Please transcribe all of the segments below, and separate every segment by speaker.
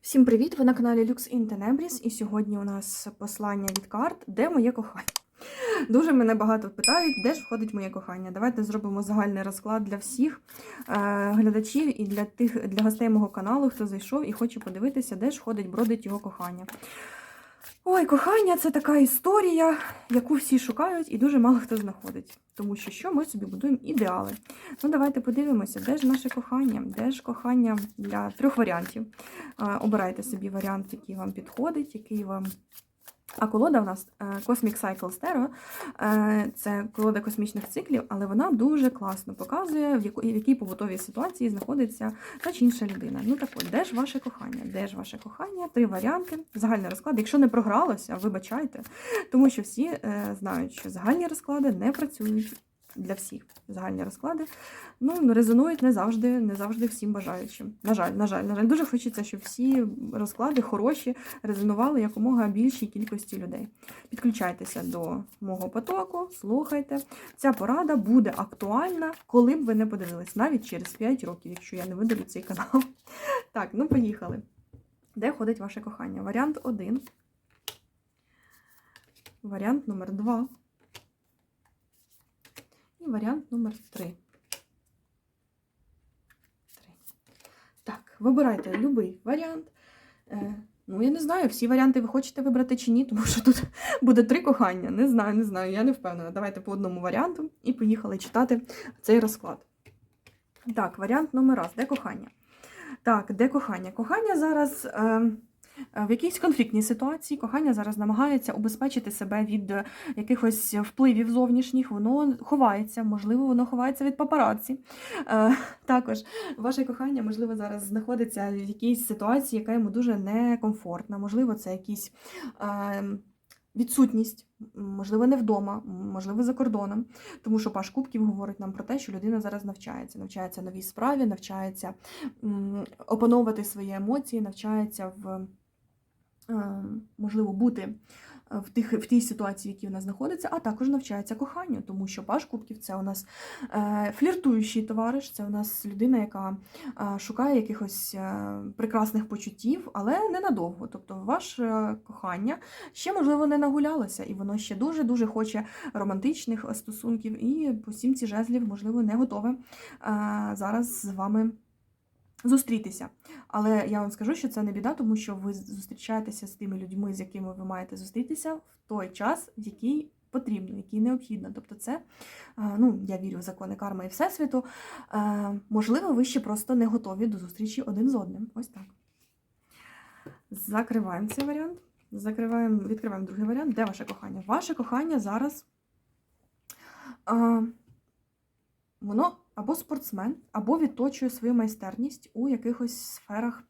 Speaker 1: Всім привіт! Ви на каналі Lux in Tenebris, і сьогодні у нас послання від карт, де моє кохання. Дуже мене багато питають, де ж входить моє кохання. Давайте зробимо загальний розклад для всіх е, глядачів і для тих для гостей мого каналу, хто зайшов і хоче подивитися, де ж входить, бродить його кохання. Ой, кохання це така історія, яку всі шукають і дуже мало хто знаходить. Тому що що ми собі будуємо ідеали. Ну, давайте подивимося, де ж наше кохання, де ж кохання для трьох варіантів. Обирайте собі варіант, який вам підходить, який вам. А колода в нас е, Cosmic Cycle Stereo. Е, Це колода космічних циклів, але вона дуже класно показує, в якій, в якій побутовій ситуації знаходиться та чи інша людина. Ну так от, де ж ваше кохання? Де ж ваше кохання? Три варіанти. Загальний розклад. Якщо не програлося, вибачайте, тому що всі е, знають, що загальні розклади не працюють для всіх. Загальні розклади ну, резонують не завжди, не завжди всім бажаючим. На жаль, на жаль, на жаль, дуже хочеться, щоб всі розклади хороші резонували якомога більшій кількості людей. Підключайтеся до мого потоку, слухайте. Ця порада буде актуальна, коли б ви не подивились, навіть через 5 років, якщо я не видалю цей канал. Так, ну поїхали. Де ходить ваше кохання? Варіант 1. Варіант номер 2. Варіант номер 3. 3. Так, вибирайте будь-який варіант. Е, ну, я не знаю, всі варіанти ви хочете вибрати чи ні, тому що тут буде три кохання. Не знаю, не знаю, я не впевнена. Давайте по одному варіанту і поїхали читати цей розклад. Так, варіант номер раз. Де кохання? Так, де кохання? Кохання зараз. Е, в якійсь конфліктній ситуації кохання зараз намагається убезпечити себе від е, якихось впливів зовнішніх, воно ховається, можливо, воно ховається від папараці. Е, також ваше кохання, можливо, зараз знаходиться в якійсь ситуації, яка йому дуже некомфортна. Можливо, це якісь. Е, Відсутність, можливо, не вдома, можливо, за кордоном, тому що Паш Кубків говорить нам про те, що людина зараз навчається, навчається новій справі, навчається опановувати свої емоції, навчається в е, можливо бути в тих в тій ситуації, в якій вона знаходиться, а також навчається коханню, тому що Паш Кубків це у нас е, фліртуючий товариш, це у нас людина, яка е, шукає якихось е, прекрасних почуттів, але ненадовго. Тобто, ваше кохання ще можливо не нагулялося, і воно ще дуже дуже хоче романтичних стосунків, і по сімці жезлів, можливо, не готове е, зараз з вами зустрітися. Але я вам скажу, що це не біда, тому що ви зустрічаєтеся з тими людьми, з якими ви маєте зустрітися в той час, в який потрібно, який необхідно. Тобто, це, ну, я вірю в закони карми і Всесвіту. Можливо, ви ще просто не готові до зустрічі один з одним. Ось так. Закриваємо цей варіант. Закриваємо, відкриваємо другий варіант. Де ваше кохання? Ваше кохання зараз. Воно або спортсмен, або відточує свою майстерність у якихось сферах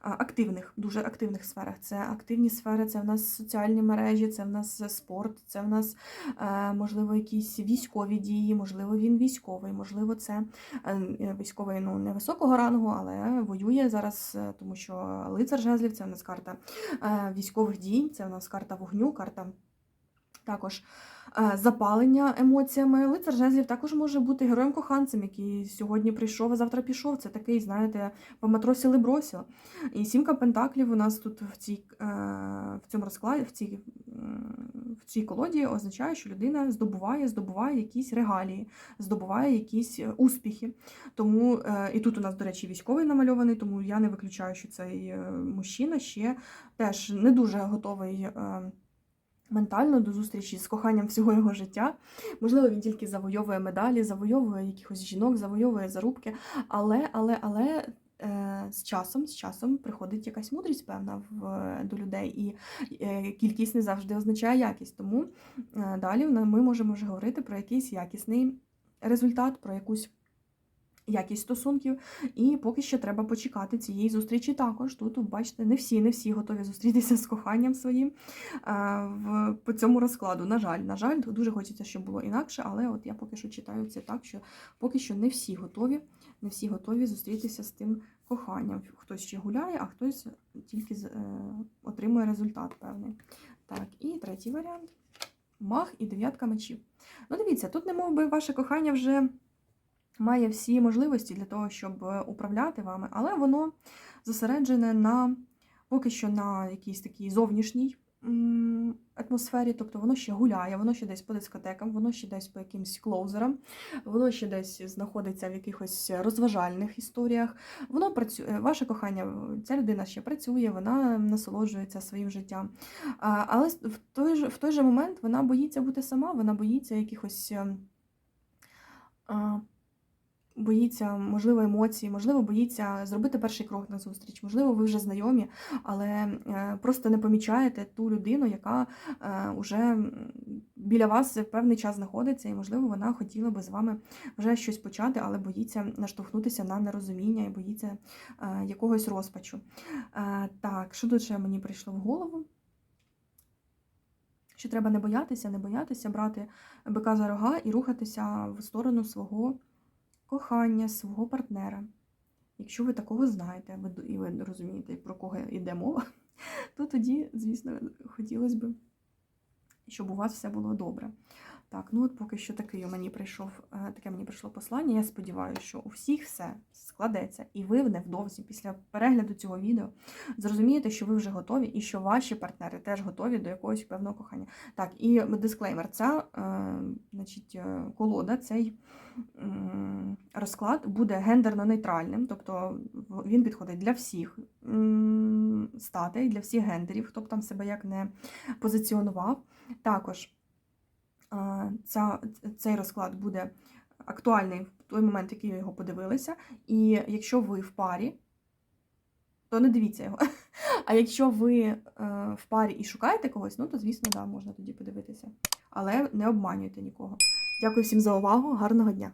Speaker 1: активних, дуже активних сферах. Це активні сфери, це в нас соціальні мережі, це в нас спорт, це в нас, можливо, якісь військові дії, можливо, він військовий, можливо, це е, військовий ну, невисокого рангу, але воює зараз, е, тому що лицар жезлів це в нас карта е, військових дій, це в нас карта вогню, карта також. Запалення емоціями. Лицар жезлів також може бути героєм-коханцем, який сьогодні прийшов, а завтра пішов. Це такий, знаєте, по матросі лебросіо. І сімка пентаклів у нас тут в цій, в цьому розкладі, в цій, в цій колоді означає, що людина здобуває, здобуває якісь регалії, здобуває якісь успіхи. Тому і тут у нас, до речі, військовий намальований, тому я не виключаю, що цей е, мужчина ще теж не дуже готовий. Ментально до зустрічі з коханням всього його життя. Можливо, він тільки завойовує медалі, завойовує якихось жінок, завойовує зарубки. Але, але, але е, з часом, з часом приходить якась мудрість, певна, в, до людей, і е, кількість не завжди означає якість. Тому е, далі ми можемо вже говорити про якийсь якісний результат, про якусь. Якість стосунків, і поки що треба почекати цієї зустрічі також. Тут, бачите, не всі, не всі готові зустрітися з коханням своїм а, в, по цьому розкладу. На жаль, на жаль, дуже хочеться, щоб було інакше, але от я поки що читаю це так, що поки що не всі готові, не всі готові зустрітися з тим коханням. Хтось ще гуляє, а хтось тільки е, отримує результат певний. Так, і третій варіант: мах і дев'ятка мечів. Ну, дивіться, тут, не мов би, ваше кохання вже має всі можливості для того, щоб е, управляти вами, але воно зосереджене на поки що на якійсь такій зовнішній атмосфері, тобто воно ще гуляє, воно ще десь по дискотекам, воно ще десь по якимсь клоузерам, воно ще десь знаходиться в якихось розважальних історіях. Воно працює, ваше кохання, ця людина ще працює, вона насолоджується своїм життям. Але в той же, в той же момент вона боїться бути сама, вона боїться якихось. Боїться, можливо, емоцій, можливо, боїться зробити перший крок на зустріч. Можливо, ви вже знайомі, але е, просто не помічаєте ту людину, яка вже біля вас певний час знаходиться, і, можливо, вона хотіла би з вами вже щось почати, але боїться наштовхнутися на нерозуміння і боїться е, якогось розпачу. Е, Так, що тут ще мені прийшло в голову? Що треба не боятися, не боятися брати бика за рога і рухатися в сторону свого кохання, свого партнера. Якщо ви такого знаєте, і ви розумієте, про кого йде мова, то тоді, звісно, хотілося б, щоб у вас все було добре. Так, ну от поки що такий мені прийшов, е, таке мені прийшло послання. Я сподіваюся, що у всіх все складеться, і ви невдовзі, після перегляду цього відео, зрозумієте, що ви вже готові, і що ваші партнери теж готові до якогось певного кохання. Так, і дисклеймер: ця е, значить, е, колода, цей розклад буде гендерно-нейтральним, тобто він підходить для всіх статей, для всіх гендерів, хто б там себе як не позиціонував. Також ця, цей розклад буде актуальний в той момент, який ви його подивилися. І якщо ви в парі, то не дивіться його. А якщо ви е, в парі і шукаєте когось, ну то звісно, да, можна тоді подивитися. Але не обманюйте нікого. Дякую всім за увагу, гарного дня!